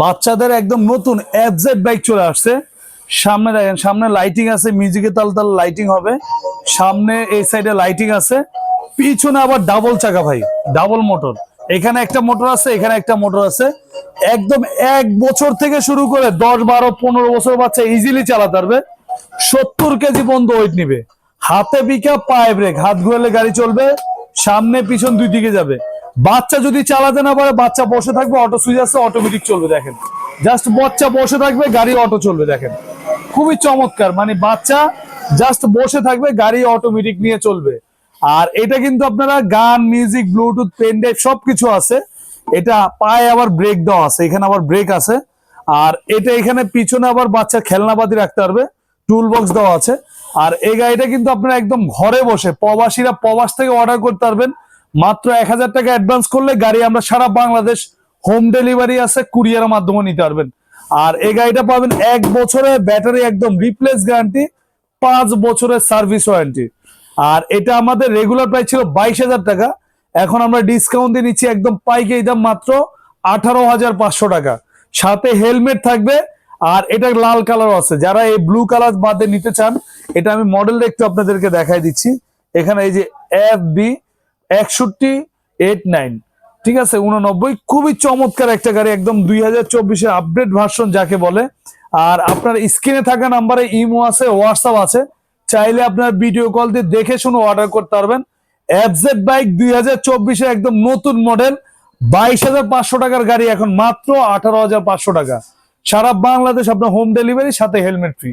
বাচ্চাদের একদম নতুন এফজেড বাইক চলে আসছে। সামনে দেখেন, সামনে লাইটিং আছে মিউজিকে তাল তাল লাইটিং হবে। সামনে এই সাইডে লাইটিং আছে। পিছনে আবার ডাবল চাকা ভাই ডাবল মোটর এখানে একটা মোটর আছে, এখানে একটা মোটর আছে। একদম এক বছর থেকে শুরু করে দশ, বারো, পনেরো বছর বাচ্চা ইজিলি চালাতে পারবে। সত্তর কেজি পর্যন্ত ওয়েট নিবে। হাতে পিকা পায়ে ব্রেক হাত ঘুরলে গাড়ি চলবে, সামনে, পিছন দুই দিকে যাবে। বাচ্চা যদি চালাতে না পারে, বাচ্চা বসে থাকবে অটো সুইচ আছে অটোমেটিক চলবে, দেখেন। জাস্ট বাচ্চা বসে থাকবে, গাড়ি অটো চলবে, দেখেন। খুবই চমৎকার মানে বাচ্চা জাস্ট বসে থাকবে, গাড়ি অটোমেটিক নিয়ে চলবে। আর এটা কিন্তু আপনারা গান মিউজিক ব্লুটুথ পেন ড্রাইভ সবকিছু আছে। এটা পায়ে আবার ব্রেক দেওয়া আছে, এখানে আবার ব্রেক আছে। আর এটা এখানে পিছনে আবার বাচ্চা খেলনাবাদি রাখতে পারবে টুল বক্স দেওয়া আছে। আর এই গাড়িটা কিন্তু আপনারা একদম ঘরে বসে, প্রবাসীরা প্রবাস থেকে অর্ডার করতে পারবেন। মাত্র এক হাজার টাকা অ্যাডভান্স করলে গাড়ি আমরা সারা বাংলাদেশ হোম ডেলিভারি আছে কুরিয়ারের মাধ্যমে নিতে পারবেন। আর এই গাড়িটা পাবেন এক বছরের ব্যাটারি একদম রিপ্লেস গ্যারান্টি পাঁচ বছরের সার্ভিস ওয়ারেন্টি আর এটা আমাদের রেগুলার প্রাইস ছিল বাইশ হাজার টাকা। এখন আমরা ডিসকাউন্ট দিয়ে নিচ্ছি একদম পাইকারি দাম মাত্র আঠারো হাজার পাঁচশো টাকা। সাথে হেলমেট থাকবে, আর এটা লাল কালার আছে। যারা এই ব্লু কালার বাদে নিতে চান, এটা আমি মডেলটা একটু আপনাদেরকে দেখাই দিচ্ছি। এখানে এই যে এফ বি একষট্টি এইট নাইন ঠিক আছে, উননব্বই। খুবই চমৎকার একটা গাড়ি, একদম দুই হাজার চব্বিশের আপডেট ভার্সন যাকে বলে। আর আপনার স্ক্রিনে থাকা নাম্বারে ইমো আছে হোয়াটসঅ্যাপ আছে। চাইলে আপনার ভিডিও কল দিয়ে দেখে শুনে অর্ডার করতে পারবেন। এফজেড বাইক দুই হাজার চব্বিশের একদম নতুন মডেল বাইশ হাজার পাঁচশো টাকার গাড়ি, এখন মাত্র আঠারো হাজার পাঁচশো টাকা। সারা বাংলাদেশ আপনার হোম ডেলিভারি সাথে হেলমেট ফ্রি